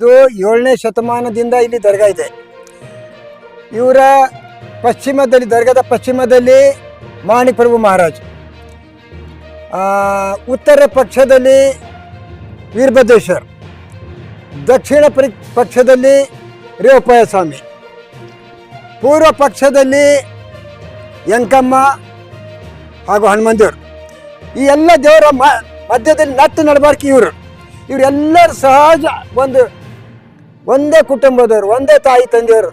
ಇದು ಏಳನೇ ಶತಮಾನದಿಂದ ಇಲ್ಲಿ ದರ್ಗಾ ಇದೆ. ಇವರ ಪಶ್ಚಿಮದಲ್ಲಿ, ದರ್ಗಾದ ಪಶ್ಚಿಮದಲ್ಲಿ ಮಾಣಿಪ್ರಭು ಮಹಾರಾಜ್. ಉತ್ತರ ಪಕ್ಷದಲ್ಲಿ ವೀರಭದ್ರೇಶ್ವರ್. ದಕ್ಷಿಣ ಪಕ್ಷದಲ್ಲಿ ರೇವಪಾಯ ಸ್ವಾಮಿ. ಪೂರ್ವ ಪಕ್ಷದಲ್ಲಿ ಯಂಕಮ್ಮ ಹಾಗೂ ಹನುಮಂದೇವ್ರು ಈ ಎಲ್ಲ ದೇವರ ಮಧ್ಯದಲ್ಲಿ ನಟ್ಟು ನಡಬಾರ್ಕಿ ಇವರು. ಇವರೆಲ್ಲರೂ ಸಹಜ ಒಂದು ಒಂದೇ ಕುಟುಂಬದವರು ಒಂದೇ ತಾಯಿ ತಂದೆಯವರು.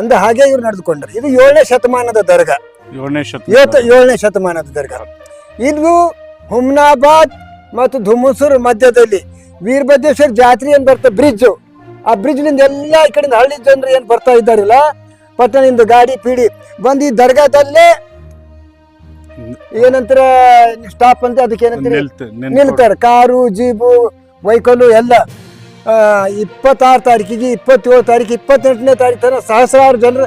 ಅಂದ ಹಾಗೆ ಇವ್ರು ನಡೆದುಕೊಂಡ್ರು. ಇದು ಏಳನೇ ಶತಮಾನದ ದರ್ಗಾ. ಏಳನೇ ಇವತ್ತು ಏಳನೇ ಶತಮಾನದ ದರ್ಗಾ. ಇದು ಹುಮ್ನಾಬಾದ್ ಮತ್ತು ಧುಮುಸೂರು ಮಧ್ಯದಲ್ಲಿ ವೀರಭದ್ರೇಶ್ವರ ಜಾತ್ರೆ ಏನು ಬರ್ತದೆ ಬ್ರಿಡ್ಜ್. ಆ ಬ್ರಿಡ್ಜ್ನಿಂದ ಎಲ್ಲ ಈ ಕಡೆಯಿಂದ ಹಳ್ಳಿ ಜನರು ಏನು ಬರ್ತಾ ಇದ್ದಾರಲ್ಲ? ಪಟ್ಟಣದಿಂದ ಗಾಡಿ ಪೀಡಿ ಬಂದು ಈ ದರ್ಗಾದಲ್ಲೇ ಏನಂತರ ಸ್ಟಾಪ್ ಅಂತ ಅದಕ್ಕೆ ಏನಂತ. ನಿಲ್ತಾರೆ. ಕಾರು ಜೀಬು ವೆಹಿಕಲ್ಲು ಎಲ್ಲ. ಇಪ್ಪತ್ತಾರು ತಾರೀಕಿಗೆ ಇಪ್ಪತ್ತೇಳು ತಾರೀಕು ಇಪ್ಪತ್ತೆಂಟನೇ ತಾರೀಕು ತನಕ ಸಹಸ್ರಾರು ಜನರು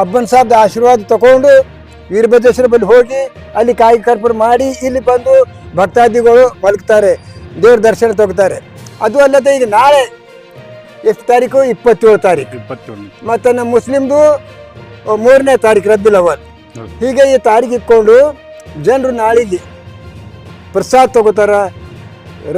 ಅಬ್ಬನ್ ಸಾಬ್ದ ಆಶೀರ್ವಾದ ತಗೊಂಡು ವೀರಭದ್ರೇಶ್ವರ ಬಳಿ ಹೋಗಿ ಅಲ್ಲಿ ಕಾಯಿ ಕರ್ಪೂರ ಮಾಡಿ ಇಲ್ಲಿ ಬಂದು ಭಕ್ತಾದಿಗಳು ಮಲಗ್ತಾರೆ ದೇವ್ರ ದರ್ಶನ ತಗೋತಾರೆ ಅದು ಅಲ್ಲದೆ ಈಗ ನಾಳೆ ಎಷ್ಟು ತಾರೀಕು? ಇಪ್ಪತ್ತೇಳು ತಾರೀಕು. ಇಪ್ಪತ್ತೇಳು ಮತ್ತು ನಮ್ಮ ಮುಸ್ಲಿಮ್ದು ಮೂರನೇ ತಾರೀಕು ರಬ್ಬಿಲ್ ಅವಲ್. ಹೀಗೆ ಈ ತಾರೀಕು ಇಟ್ಕೊಂಡು ಜನರು ನಾಳೆಗೆ ಪ್ರಸಾದ ತಗೋತಾರ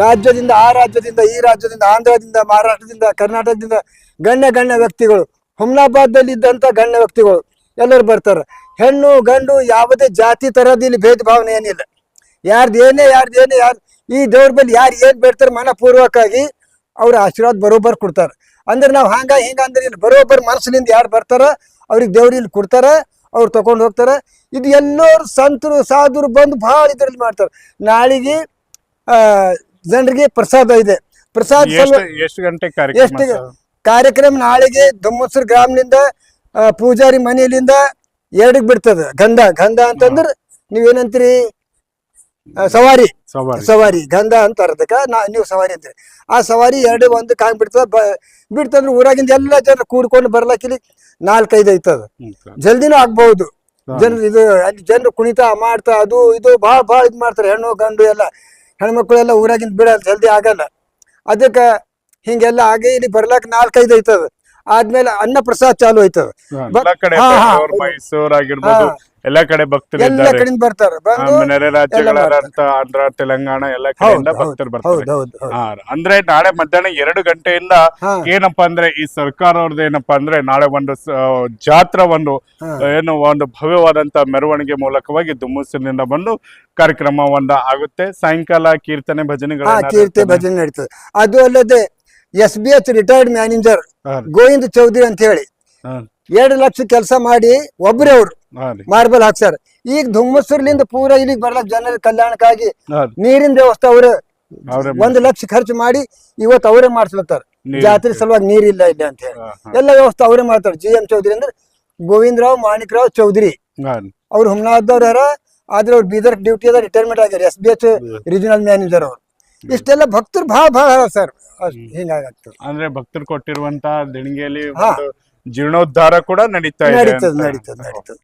ರಾಜ್ಯದಿಂದ ಆ ರಾಜ್ಯದಿಂದ ಈ ರಾಜ್ಯದಿಂದ ಆಂಧ್ರದಿಂದ, ಮಹಾರಾಷ್ಟ್ರದಿಂದ, ಕರ್ನಾಟಕದಿಂದ ಗಣ್ಯ ಗಣ್ಯ ವ್ಯಕ್ತಿಗಳು ಹುಮ್ನಾಬಾದ್ದಲ್ಲಿ ಇದ್ದಂಥ ಗಣ್ಯ ವ್ಯಕ್ತಿಗಳು ಎಲ್ಲರೂ ಬರ್ತಾರೆ. ಹೆಣ್ಣು, ಗಂಡು ಯಾವುದೇ ಜಾತಿ ಥರದ ಇಲ್ಲಿ ಭೇದ ಭಾವನೆ ಏನಿಲ್ಲ. ಯಾರ್ದು ಏನೇ ಯಾರ್ದು ಏನೇ, ಯಾರು, ಈ ದೇವ್ರ ಬಳಿ ಯಾರು ಏನು ಬೇಡ್ತಾರೆ ಮನಪೂರ್ವಕವಾಗಿ ಅವ್ರ ಆಶೀರ್ವಾದ ಬರೋಬ್ಬರ್ ಕೊಡ್ತಾರೆ. ಅಂದ್ರೆ ನಾವು ಹಂಗ, ಹಿಂಗ ಅಂದ್ರೆ ಇಲ್ಲಿ ಬರೋಬ್ಬರ್ ಮನಸ್ಸಿನಿಂದ ಯಾರು ಬರ್ತಾರ ಅವ್ರಿಗೆ ದೇವ್ರು ಇಲ್ಲಿ ಕೊಡ್ತಾರೆ, ಅವ್ರು ತಗೊಂಡು ಹೋಗ್ತಾರೆ. ಇದು ಎಲ್ಲರೂ ಸಂತರು, ಸಾಧುರು ಬಂದು ಭಾಳ ಇದ್ರಲ್ಲಿ ಮಾಡ್ತಾರೆ. ನಾಳೆಗೆ ಜನರಿಗೆ ಪ್ರಸಾದ ಇದೆ. ಪ್ರಸಾದ ಎಷ್ಟು ಗಂಟೆ ಕಾರ್ಯಕ್ರಮ ಎಷ್ಟು ಸರ್? ಕಾರ್ಯಕ್ರಮ ನಾಳೆಗೆ ದೊಮ್ಮಸೂರ್ ಗ್ರಾಮದಿಂದ ಪೂಜಾರಿ ಮನೆಯಲ್ಲಿಂದ ಎರಡಿಗೆ ಬಿಡ್ತದ ಗಂಧ. ಗಂಧ ಅಂತಂದ್ರ ನೀವೇನಂತೀರಿ? ಸವಾರಿ. ಸವಾರಿ. ಗಂಧ ಅಂತ ಅರ್ಧಕ್ಕ ನಾ ನೀವು ಸವಾರಿ ಅಂತೀರಿ. ಆ ಸವಾರಿ ಎರಡು ಒಂದು ಕಾಂಗ್ ಬಿಡ್ತದ ಬಿಡ್ತಂದ್ರೆ ಊರಾಗಿಂದ ಎಲ್ಲ ಜನ ಕೂಡ್ಕೊಂಡು ಬರ್ಲಾಕಿಲಿ ಇಲ್ಲಿ ನಾಲ್ಕೈದು ಐತದ. ಜಲ್ದಿನೂ ಆಗ್ಬಹುದು ಜನ ಜನರು ಇದು ಅಲ್ಲಿ ಜನರು ಕುಣಿತ ಮಾಡ್ತಾ ಅದು ಇದು ಭಾಳ ಭಾಳ ಇದು ಮಾಡ್ತಾರೆ. ಹೆಣ್ಣು ಗಂಡು ಎಲ್ಲ. ಹೆಣ್ಮಕ್ಳು ಎಲ್ಲ ಊರಾಗಿಂದ ಬಿಡಲ್ಲ ಜಲ್ದಿ ಆಗಲ್ಲ. ಅದಕ್ಕೆ ಹಿಂಗೆಲ್ಲ ಆಗಿ ಇಲ್ಲಿ ಬರ್ಲಾಕ ನಾಲ್ಕೈದು ಐತದ. ಆದ್ಮೇಲೆ ಅನ್ನ ಪ್ರಸಾದ ಚಾಲು ಹೌದು. ಮೈಸೂರು ಆಗಿರ್ಬೋದು ಎಲ್ಲಾ ಕಡೆ ಭಕ್ತರು ಎಲ್ಲ ಕಡೆಯಿಂದ ಬರ್ತಾರೆ. ನೆರೆ ರಾಜ್ಯಗಳಾದಂತ ಆಂಧ್ರ ತೆಲಂಗಾಣ ಎಲ್ಲ ಕಡೆಯಿಂದ ಭಕ್ತರು ಬರ್ತಾರೆ. ಅಂದ್ರೆ ನಾಳೆ ಮಧ್ಯಾಹ್ನ ಎರಡು ಗಂಟೆಯಿಂದ ಏನಪ್ಪ ಅಂದ್ರೆ ಈ ಸರ್ಕಾರ ಅವ್ರದ್ದು ಏನಪ್ಪಾ ಅಂದ್ರೆ ನಾಳೆ ಒಂದು ಜಾತ್ರಾ ಒಂದು. ಏನು ಒಂದು ಭವ್ಯವಾದಂತ ಮೆರವಣಿಗೆ ಮೂಲಕವಾಗಿ ದುಮ್ಮಸಿನಿಂದ ಬಂದು ಕಾರ್ಯಕ್ರಮ ಒಂದು ಆಗುತ್ತೆ. ಸಾಯಂಕಾಲ ಕೀರ್ತನೆ ಭಜನೆಗಳು ಹಾ ಏನಾದ್ರು ಕೀರ್ತಿ ಭಜನೆ ನಡೀತದೆ. ಅದು ಅಲ್ಲದೆ S B H retired manager Govinda Chaudhary ಅಂತ ಹೇಳಿ. ಎರಡು ಲಕ್ಷ ಕೆಲಸ ಮಾಡಿ ಒಬ್ಬರೇ ಅವ್ರು ಮಾರ್ಬಲ್ ಹಾಕ್ಸಾರ ಈಗ ಧುಮ್ಮಸೂರ್ಲಿಂದ ಪೂರ ಇಲ್ಲಿಗೆ ಬರ್ಲಕ್ ಜನರ ಕಲ್ಯಾಣಕ್ಕಾಗಿ. ನೀರಿನ ವ್ಯವಸ್ಥೆ ಅವ್ರ ಒಂದ್ ಲಕ್ಷ ಖರ್ಚು ಮಾಡಿ ಇವತ್ತು ಅವರೇ ಮಾಡ್ಸ್ಲತ್ತಾರ. ಜಾತ್ರೆ ಸಲುವಾಗಿ ನೀರಿಲ್ಲ ಇಲ್ಲ ಅಂತ ಹೇಳಿ. ಎಲ್ಲ ವ್ಯವಸ್ಥೆ ಅವರೇ ಮಾಡ್ತಾರೆ. ಜಿ ಎಂ ಚೌಧರಿ ಅಂದ್ರೆ ಗೋವಿಂದರಾವ್ ಮಾಣಿಕ್ರಾವ್ ಚೌಧರಿ. ರಾವ್ ಚೌಧರಿ ಅವ್ರು ಹುಮ್ನಾದವ್ರ ಆದ್ರೆ ಅವ್ರು ಬೀದರ್ ಡ್ಯೂಟಿ ಅದ ರಿಟೈರ್ಮೆಂಟ್ ಆಗ್ಯಾರ S B H regional manager ಅವ್ರು. ಇಷ್ಟೆಲ್ಲ ಭಕ್ತರು ಭಾಳ ಭಾಳ ಸರ್ ಹಿಂಗಾಗತ್ತೆ ಅಂದ್ರೆ ಭಕ್ತರು ಕೊಟ್ಟಿರುವಂತ ದೇಣಿಗೆಯಲ್ಲಿ ಹಾ. ಒಂದು ಜೀರ್ಣೋದ್ಧಾರ ಕೂಡ ನಡೀತಾ ಇದೆ ನಡೀತದೆ ಅಂತ. ನಡೀತದೆ ನಡೀತದೆ